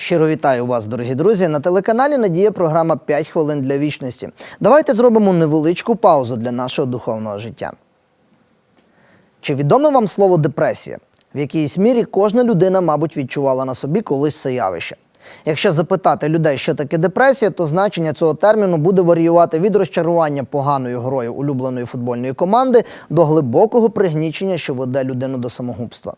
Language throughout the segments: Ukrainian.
Щиро вітаю вас, дорогі друзі. На телеканалі Надія програма «5 хвилин для вічності. Давайте зробимо невеличку паузу для нашого духовного життя. Чи відоме вам слово депресія? В якійсь мірі кожна людина, мабуть, відчувала на собі колись це явище. Якщо запитати людей, що таке депресія, то значення цього терміну буде варіювати від розчарування поганою грою улюбленої футбольної команди до глибокого пригнічення, що веде людину до самогубства.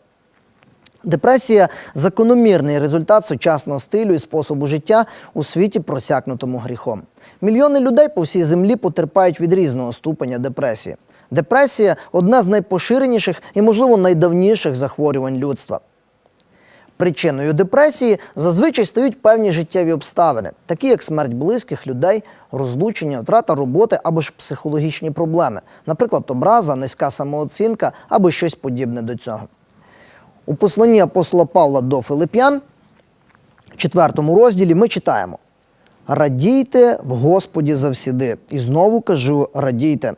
Депресія закономірний результат сучасного стилю і способу життя у світі просякнутому гріхом. Мільйони людей по всій землі потерпають від різного ступеня депресії. Депресія одне з найпоширеніших і, можливо, найдавніших захворювань людства. Причиною депресії зазвичай стають певні життєві обставини, такі як смерть близьких людей, розлучення, втрата роботи або ж психологічні проблеми, наприклад, образа, низька самооцінка або щось подібне до цього. У посланні апостола Павла до Филип'ян, четвертому розділі, ми читаємо: Радійте в Господі завсіди. І знову кажу: радійте.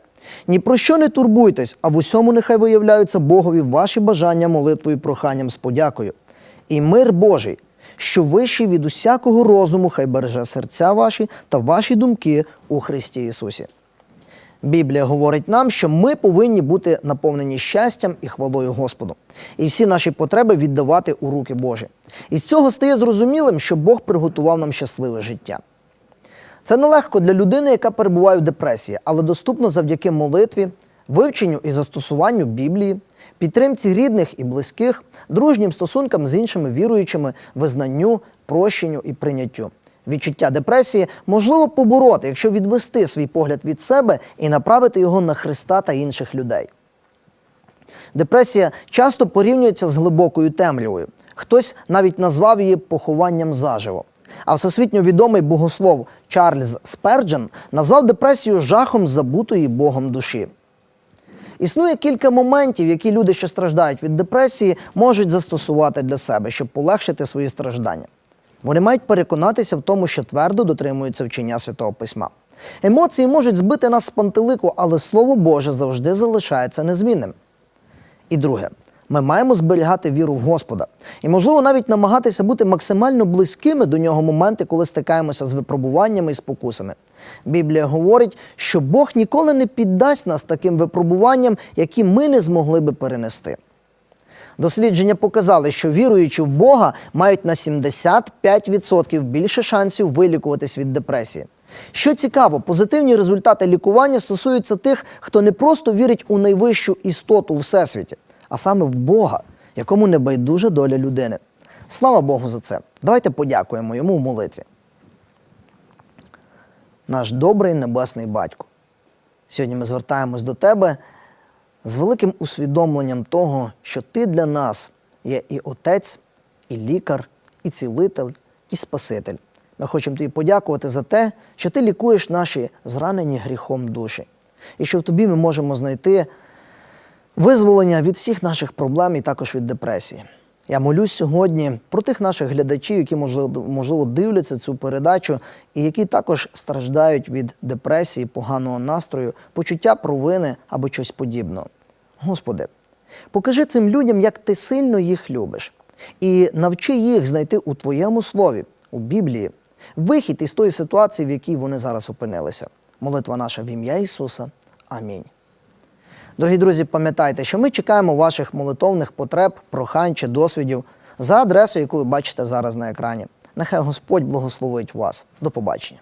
Ні про що не турбуйтесь, а в усьому нехай виявляються Богові ваші бажання молитвою проханням з подякою. І мир Божий, що вищий від усякого розуму, хай береже серця ваші та ваші думки у Христі Ісусі. Біблія говорить нам, що ми повинні бути наповнені щастям і хвалою Господу, і всі наші потреби віддавати у руки Божі. І з цього стає зрозумілим, що Бог приготував нам щасливе життя. Це нелегко для людини, яка перебуває в депресії, але доступно завдяки молитві, вивченню і застосуванню Біблії, підтримці рідних і близьких, дружнім стосункам з іншими віруючими, визнанню, прощенню і прийняттю. Відчуття депресії можливо побороти, якщо відвести свій погляд від себе і направити його на Христа та інших людей. Депресія часто порівнюється з глибокою темрявою. Хтось навіть назвав її похованням заживо. А всесвітньо відомий богослов Чарльз Сперджен назвав депресію жахом забутої Богом душі. Існує кілька моментів, які люди, що страждають від депресії, можуть застосувати для себе, щоб полегшити свої страждання. Вони мають переконатися в тому, що твердо дотримуються вчення Святого Письма. Емоції можуть збити нас з пантелику, але Слово Боже завжди залишається незмінним. І друге, ми маємо зберігати віру в Господа і, можливо, навіть намагатися бути максимально близькими до нього моменти, коли стикаємося з випробуваннями і спокусами. Біблія говорить, що Бог ніколи не піддасть нас таким випробуванням, які ми не змогли би перенести. Дослідження показали, що віруючи в Бога мають на 75% більше шансів вилікуватись від депресії. Що цікаво, позитивні результати лікування стосуються тих, хто не просто вірить у найвищу істоту у всесвіті, а саме в Бога, якому не байдужа доля людини. Слава Богу за це. Давайте подякуємо йому в молитві. Наш добрий небесний батько. Сьогодні ми звертаємось до тебе з великим усвідомленням того, що ти для нас є і отець, і лікар, і цілитель, і Спаситель. Ми хочемо тобі подякувати за те, що ти лікуєш наші зранені гріхом душі, і що в тобі ми можемо знайти визволення від всіх наших проблем і також від депресії. Я молюсь сьогодні про тих наших глядачів, які можливо, можливо дивляться цю передачу, і які також страждають від депресії, поганого настрою, почуття провини або щось подібного. Господи, покажи цим людям, як ти сильно їх любиш, і навчи їх знайти у Твоєму слові, у Біблії, вихід із тої ситуації, в якій вони зараз опинилися. Молитва наша в ім'я Ісуса. Амінь. Дорогі друзі, пам'ятайте, що ми чекаємо ваших молитовних потреб, прохань чи досвідів за адресою, яку ви бачите зараз на екрані. Нехай Господь благословить вас. До побачення.